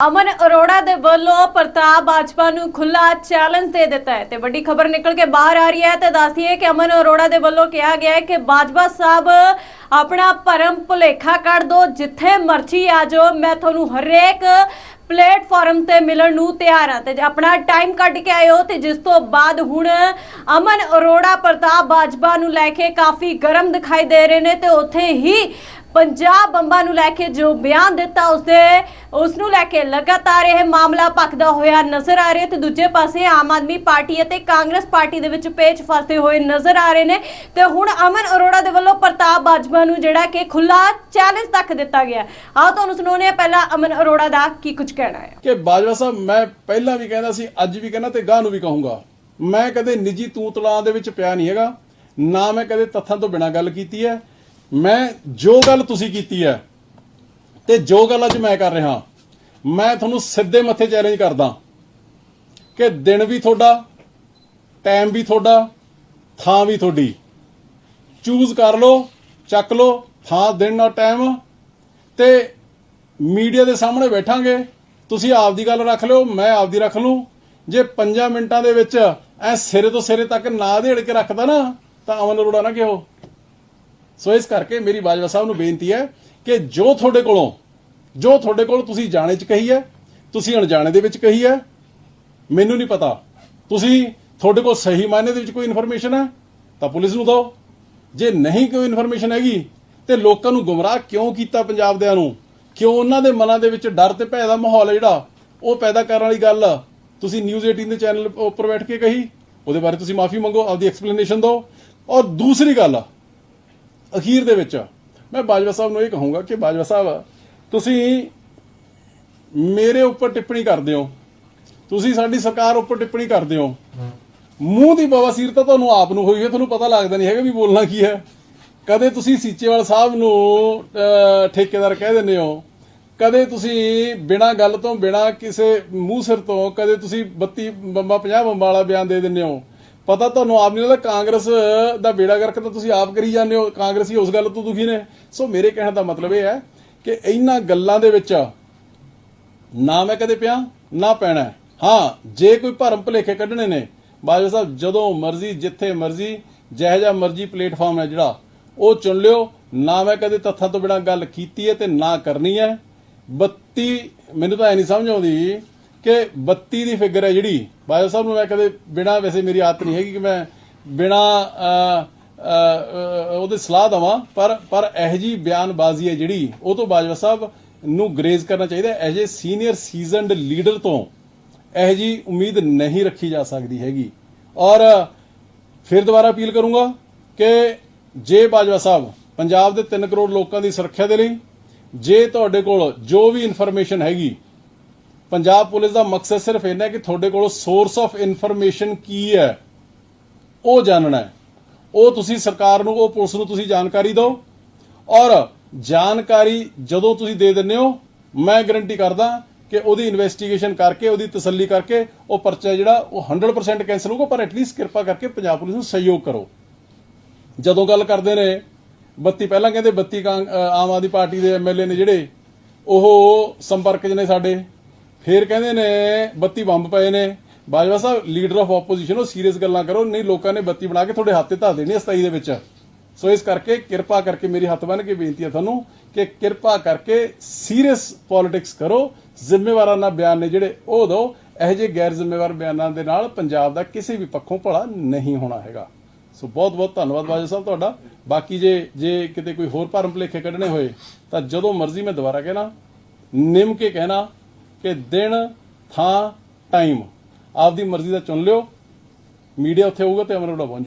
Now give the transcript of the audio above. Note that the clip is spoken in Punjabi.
ਅਮਨ ਅਰੋੜਾ ਦੇ ਵੱਲੋਂ ਪ੍ਰਤਾਪ ਬਾਜਵਾ ਨੂੰ ਖੁੱਲਾ ਚੈਲੰਜ ਦੇ ਦਿੱਤਾ ਹੈ ਤੇ ਵੱਡੀ ਖਬਰ ਨਿਕਲ ਕੇ ਬਾਹਰ ਆ ਰਹੀ ਹੈ ਤੇ ਦੱਸਦੀਏ ਕਿ ਅਮਨ ਅਰੋੜਾ ਦੇ ਵੱਲੋਂ ਕਿਹਾ ਗਿਆ ਹੈ ਕਿ ਬਾਜਵਾ ਸਾਹਿਬ ਆਪਣਾ ਭਰਮ ਭੁਲੇਖਾ ਕੱਢ ਦੋ, ਜਿੱਥੇ ਮਰਜ਼ੀ ਆ ਜਾਓ, ਮੈਂ ਤੁਹਾਨੂੰ ਹਰੇਕ ਪਲੇਟਫਾਰਮ ਤੇ ਮਿਲਣ ਨੂੰ ਤਿਆਰ ਹਾਂ ਤੇ ਆਪਣਾ ਟਾਈਮ ਕੱਢ ਕੇ ਆਇਓ ਤੇ ਜਿਸ ਤੋਂ ਬਾਅਦ ਹੁਣ ਅਮਨ ਅਰੋੜਾ ਪ੍ਰਤਾਪ ਬਾਜਵਾ ਨੂੰ ਲੈ ਕੇ ਕਾਫੀ ਗਰਮ ਦਿਖਾਈ ਦੇ ਰਹੇ ਨੇ ਤੇ ਉੱਥੇ ਹੀ ਪੰਜਾਬ ਬੰਬਾਂ ਨੂੰ ਲੈ ਕੇ ਜੋ ਬਿਆਨ ਦਿੱਤਾ, ਉਸਦੇ ਉਸ ਨੂੰ ਲੈ ਕੇ ਲਗਾਤਾਰ ਇਹ ਮਾਮਲਾ ਭਖਦਾ ਹੋਇਆ ਨਜ਼ਰ ਆ ਰਿਹਾ ਤੇ ਦੂਜੇ ਪਾਸੇ ਆਮ ਆਦਮੀ ਪਾਰਟੀ ਅਤੇ ਕਾਂਗਰਸ ਪਾਰਟੀ ਦੇ ਵਿੱਚ ਪੇਚ ਫਸਦੇ ਹੋਏ ਨਜ਼ਰ ਆ ਰਹੇ ਨੇ ਤੇ ਹੁਣ ਅਮਨ ਅਰੋੜਾ ਦੇ ਵੱਲੋਂ ਪ੍ਰਤਾਪ ਬਾਜਵਾ ਨੂੰ ਜਿਹੜਾ ਕਿ ਖੁੱਲਾ ਚੈਲੰਜ ਤੱਕ ਦਿੱਤਾ ਗਿਆ ਆਓ ਤੁਹਾਨੂੰ ਸੁਣਾਉਂਦੇ ਹਾਂ ਪਹਿਲਾਂ ਅਮਨ ਅਰੋੜਾ ਦਾ ਕੀ ਕੁਝ ਕਹਿਣਾ ਹੈ। ਕਿ ਬਾਜਵਾ ਸਾਹਿਬ, ਮੈਂ ਪਹਿਲਾਂ ਵੀ ਕਹਿੰਦਾ ਸੀ, ਅੱਜ ਵੀ ਕਹਿੰਦਾ ਤੇ ਗਾਹ ਨੂੰ ਵੀ ਕਹੂੰਗਾ। ਮੈਂ ਕਦੇ ਨਿੱਜੀ ਤੂੰ ਤਲਾਂ ਦੇ ਵਿੱਚ ਪਿਆ ਨਹੀਂ ਹੈਗਾ। ਨਾ ਮੈਂ ਕਦੇ ਤੱਥਾਂ ਤੋਂ ਬਿਨਾਂ ਗੱਲ ਕੀਤੀ ਹੈ। ਮੈਂ ਜੋ ਗੱਲ ਤੁਸੀਂ ਕੀਤੀ ਹੈ ਤੇ ਜੋ ਗੱਲ ਅੱਜ ਮੈਂ ਕਰ ਰਿਹਾ, ਮੈਂ ਤੁਹਾਨੂੰ ਸਿੱਧੇ ਮੱਥੇ ਚੈਲੰਜ ਕਰਦਾ ਕਿ ਦਿਨ ਵੀ ਤੁਹਾਡਾ ਟਾਈਮ ਵੀ ਤੁਹਾਡਾ, ਥਾਂ ਵੀ ਤੁਹਾਡੀ। ਚੂਜ਼ ਕਰ ਲਓ, ਚੱਕ ਲਓ, ਥਾਂ, ਦਿਨ ਨਾਲ ਟਾਈਮ ਤੇ ਮੀਡੀਆ ਦੇ ਸਾਹਮਣੇ ਬੈਠਾਂਗੇ, ਤੁਸੀਂ ਆਪਦੀ ਗੱਲ ਰੱਖ ਲਿਓ, ਮੈਂ ਆਪਦੀ ਰੱਖ ਲੂੰ। ਜੇ 5 ਮਿੰਟਾਂ ਦੇ ਵਿੱਚ ਐ ਸਿਰੇ ਤੋਂ ਸਿਰੇ ਤੱਕ ਨਾ ਦੇੜ ਕੇ ਰੱਖਦਾ ਨਾ, ਤਾਂ ਅਮਨ ਅਰੋੜਾ ਨਾ ਕਿਹੋ। ਸੋ ਇਸ ਕਰਕੇ ਮੇਰੀ ਬਾਜਵਾ ਸਾਹਿਬ ਨੂੰ ਬੇਨਤੀ ਹੈ ਕਿ ਜੋ ਤੁਹਾਡੇ ਕੋਲੋਂ, ਜੋ ਤੁਹਾਡੇ ਕੋਲ ਤੁਸੀਂ ਜਾਣੇ ਚ ਕਹੀ ਹੈ, ਤੁਸੀਂ ਅਣਜਾਣੇ ਦੇ ਵਿੱਚ ਕਹੀ ਹੈ, ਮੈਨੂੰ ਨਹੀਂ ਪਤਾ। ਤੁਸੀਂ ਤੁਹਾਡੇ ਕੋਲ ਸਹੀ ਮਾਇਨੇ ਦੇ ਵਿੱਚ ਕੋਈ ਇਨਫੋਰਮੇਸ਼ਨ ਹੈ, ਤਾਂ ਪੁਲਿਸ ਨੂੰ ਦਿਓ। ਜੇ ਨਹੀਂ ਕੋਈ ਇਨਫੋਰਮੇਸ਼ਨ ਹੈਗੀ, ਤੇ ਲੋਕਾਂ ਨੂੰ ਗੁੰਮਰਾਹ ਕਿਉਂ ਕੀਤਾ ਪੰਜਾਬ ਦਿਆਂ ਨੂੰ? ਕਿਉਂ ਉਹਨਾਂ ਦੇ ਮਨਾਂ ਦੇ ਵਿੱਚ ਡਰ ਤੇ ਭੈ ਦਾ ਮਾਹੌਲ ਹੈ ਜਿਹੜਾ? ਉਹ ਪੈਦਾ ਕਰਨ ਵਾਲੀ ਗੱਲ, ਤੁਸੀਂ ਨਿਊਜ਼ 18 ਦੇ ਚੈਨਲ ਉੱਪਰ ਬੈਠ ਕੇ ਕਹੀ, ਉਹਦੇ ਬਾਰੇ ਤੁਸੀਂ ਮਾਫੀ ਮੰਗੋ, ਆਪਦੀ ਐਕਸਪਲੇਨੇਸ਼ਨ ਦਿਓ। ਔਰ ਦੂਸਰੀ ਗੱਲ ਅਖੀਰ ਦੇ ਵਿੱਚ ਮੈਂ ਬਾਜਵਾ ਸਾਹਿਬ ਨੂੰ ਇਹ ਕਹੂੰਗਾ ਕਿ ਬਾਜਵਾ ਸਾਹਿਬ ਤੁਸੀਂ ਮੇਰੇ ਉੱਪਰ ਟਿੱਪਣੀ ਕਰਦੇ ਹੋ। ਤੁਸੀਂ ਸਾਡੀ ਸਰਕਾਰ ਉੱਪਰ ਟਿੱਪਣੀ ਕਰਦੇ ਹੋ। ਮੂੰਹ ਦੀ ਬਵਾਸੀਰ ਤਾਂ ਤੁਹਾਨੂੰ ਆਪ ਨੂੰ ਹੋਈ ਹੈ ਤੁਹਾਨੂੰ ਪਤਾ ਲੱਗਦਾ ਨਹੀਂ ਹੈਗਾ ਵੀ ਬੋਲਣਾ ਕੀ ਹੈ। ਕਦੇ ਤੁਸੀਂ ਸੀਚੇਵਾਲ ਸਾਹਿਬ ਨੂੰ ਅਹ, ਠੇਕੇਦਾਰ ਕਹਿ ਦਿੰਦੇ ਹੋ। ਕਦੇ ਤੁਸੀਂ ਬਿਨਾਂ ਗੱਲ ਤੋਂ ਬਿਨਾਂ ਕਿਸੇ ਮੂੰਹ ਸਿਰ ਤੋਂ ਕਦੇ ਤੁਸੀਂ 32 ਬੰਬਾ 50 ਬੰਬਾਂ ਵਾਲਾ ਬਿਆਨ ਦੇ ਦਿੰਦੇ ਹੋ। ਪਤਾ ਤੁਹਾਨੂੰ ਆਪ ਨਹੀਂ ਲੱਗਦਾ ਕਾਂਗਰਸ ਦਾ ਬੇੜਾ ਕਰਕੇ ਤਾਂ ਤੁਸੀਂ ਆਪ ਕਰੀ ਜਾਂਦੇ ਹੋ, ਕਾਂਗਰਸੀ ਉਸ ਗੱਲ ਤੋਂ ਦੁਖੀ ਨੇ। ਸੋ ਮੇਰੇ ਕਹਿਣ ਦਾ ਮਤਲਬ ਇਹ ਹੈ ਕਿ ਇਹਨਾਂ ਗੱਲਾਂ ਦੇ ਵਿੱਚ ਨਾ ਮੈਂ ਕਦੇ ਪਿਆ, ਨਾ ਪੈਣਾ ਹਾਂ। ਜੇ ਕੋਈ ਭਰਮ ਭਲੇਖੇ ਕੱਢਣੇ ਨੇ, ਬਾਜਵਾ ਸਾਹਿਬ, ਜਦੋਂ ਮਰਜ਼ੀ, ਜਿੱਥੇ ਮਰਜ਼ੀ, ਜਿਹੋ ਜਿਹਾ ਮਰਜ਼ੀ ਪਲੇਟਫਾਰਮ ਹੈ ਜਿਹੜਾ, ਉਹ ਚੁਣ ਲਿਓ। ਨਾ ਮੈਂ ਕਦੇ ਤੱਥਾਂ ਤੋਂ ਬਿਨਾਂ ਗੱਲ ਕੀਤੀ ਹੈ ਤੇ ਨਾ ਕਰਨੀ ਹੈ। 32 ਮੈਨੂੰ ਤਾਂ ਐ ਨਹੀਂ ਸਮਝ ਆਉਂਦੀ ਕਿ 32 ਦੀ ਫਿਗਰ ਹੈ ਜਿਹੜੀ। ਬਾਜਵਾ ਸਾਹਿਬ ਨੂੰ ਮੈਂ ਕਦੇ ਬਿਨਾਂ ਵੈਸੇ ਮੇਰੀ ਆਦਤ ਨਹੀਂ ਹੈਗੀ ਕਿ ਮੈਂ ਬਿਨਾਂ ਉਹਦੇ ਸਲਾਹ ਦਵਾਂ, ਪਰ ਪਰ ਇਹ ਜੀ ਬਿਆਨਬਾਜ਼ੀ ਹੈ ਜਿਹੜੀ, ਉਹ ਤੋਂ ਬਾਜਵਾ ਸਾਹਿਬ ਨੂੰ ਗਰੇਜ਼ ਕਰਨਾ ਚਾਹੀਦਾ as a senior seasoned leader ਤੋਂ ਇਹ ਜੀ ਉਮੀਦ ਨਹੀਂ ਰੱਖੀ ਜਾ ਸਕਦੀ ਹੈਗੀ। ਔਰ ਫਿਰ ਦੁਬਾਰਾ ਅਪੀਲ ਕਰੂੰਗਾ ਕਿ ਜੇ ਬਾਜਵਾ ਸਾਹਿਬ ਪੰਜਾਬ ਦੇ 3 ਕਰੋੜ ਲੋਕਾਂ ਦੀ ਸੁਰੱਖਿਆ ਦੇ ਲਈ, ਜੇ ਤੁਹਾਡੇ ਕੋਲ ਜੋ ਵੀ ਇਨਫੋਰਮੇਸ਼ਨ ਹੈਗੀ ਪੰਜਾਬ ਪੁਲਿਸ ਦਾ ਮਕਸਦ ਸਿਰਫ ਇੰਨਾ ਹੈ ਕਿ ਤੁਹਾਡੇ ਕੋਲ ਸੋਰਸ ਆਫ ਇਨਫੋਰਮੇਸ਼ਨ ਕੀ ਹੈ, ਉਹ ਜਾਣਨਾ ਹੈ। ਉਹ ਤੁਸੀਂ ਸਰਕਾਰ ਨੂੰ, ਉਹ ਪੁਲਿਸ ਨੂੰ ਤੁਸੀਂ ਜਾਣਕਾਰੀ ਦਿਓ ਔਰ ਜਾਣਕਾਰੀ ਜਦੋਂ ਤੁਸੀਂ ਦੇ ਦਿੰਦੇ ਹੋ, ਮੈਂ ਗਾਰੰਟੀ ਕਰਦਾ ਕਿ ਉਹਦੀ ਇਨਵੈਸਟੀਗੇਸ਼ਨ ਕਰਕੇ, ਉਹਦੀ ਤਸੱਲੀ ਕਰਕੇ ਉਹ ਪਰਚਾ ਜਿਹੜਾ, ਉਹ 100% ਕੈਂਸਲ ਹੋਊਗਾ, ਪਰ ਐਟਲੀਸਟ ਕਿਰਪਾ ਕਰਕੇ ਪੰਜਾਬ ਪੁਲਿਸ ਨੂੰ ਸਹਿਯੋਗ ਕਰੋ। ਜਦੋਂ ਗੱਲ ਕਰਦੇ ਨੇ 32 ਪਹਿਲਾਂ ਕਹਿੰਦੇ 32 ਕਾਂ- ਆਮ ਆਦਮੀ ਪਾਰਟੀ ਦੇ ਐਮਐਲਏ ਨੇ ਜਿਹੜੇ, ਉਹ ਸੰਪਰਕ 'ਚ ਨੇ ਸਾਡੇ। ਫਿਰ ਕਹਿੰਦੇ ਨੇ 32 ਬੰਬ ਪਏ ਨੇ। ਬਾਜਵਾ ਸਾਹਿਬ ਲੀਡਰ ਆਫ ਆਪੋਜੀਸ਼ਨ ਉਹ ਸੀਰੀਅਸ ਗੱਲਾਂ ਕਰੋ। ਨਹੀਂ, ਲੋਕਾਂ ਨੇ 32 ਬਣਾ ਕੇ ਤੁਹਾਡੇ ਹੱਥ ਤੇ ਧਰ ਦੇਣੀ ਹੈ 27 ਦੇ ਵਿੱਚ। ਸੋ ਇਸ ਕਰਕੇ ਕਿਰਪਾ ਕਰਕੇ ਮੇਰੀ ਹੱਥ ਬੰਨ ਕੇ ਬੇਨਤੀ ਹੈ ਤੁਹਾਨੂੰ ਕਿ ਕਿਰਪਾ ਕਰਕੇ ਸੀਰੀਅਸ ਪੋਲਿਟਿਕਸ ਕਰੋ। ਜ਼ਿੰਮੇਵਾਰਾਨਾ ਬਿਆਨ ਨੇ ਜਿਹੜੇ, ਉਹ ਦਿਓ ਇਹੋ ਜਿਹੇ ਗੈਰ ਜ਼ਿੰਮੇਵਾਰ ਬਿਆਨਾਂ ਦੇ ਨਾਲ ਪੰਜਾਬ ਦਾ ਕਿਸੇ ਵੀ ਪੱਖੋਂ ਭਲਾ ਨਹੀਂ ਹੋਣਾ ਹੈਗਾ। ਸੋ ਬਹੁਤ ਬਹੁਤ ਧੰਨਵਾਦ ਬਾਜਵਾ ਸਾਹਿਬ ਤੁਹਾਡਾ। ਬਾਕੀ ਜੇ ਜੇ ਕਿਤੇ ਕੋਈ ਹੋਰ ਭਰਮ ਭੁਲੇਖੇ ਕੱਢਣੇ ਹੋਏ, ਤਾਂ ਜਦੋਂ ਮਰਜ਼ੀ ਮੈਂ ਦੁਬਾਰਾ ਕਹਿਣਾ, ਨਿਮ ਕੇ ਕਹਿਣਾ ਕਿ ਦਿਨ, ਥਾਂ, ਟਾਈਮ। ਆਪਦੀ ਮਰਜ਼ੀ ਦਾ ਚੁਣ ਲਿਓ। ਮੀਡੀਆ ਉੱਥੇ ਹੋਊਗਾ ਤੇ ਅਮਰ ਪਹੁੰਚ ਜਾਊਗਾ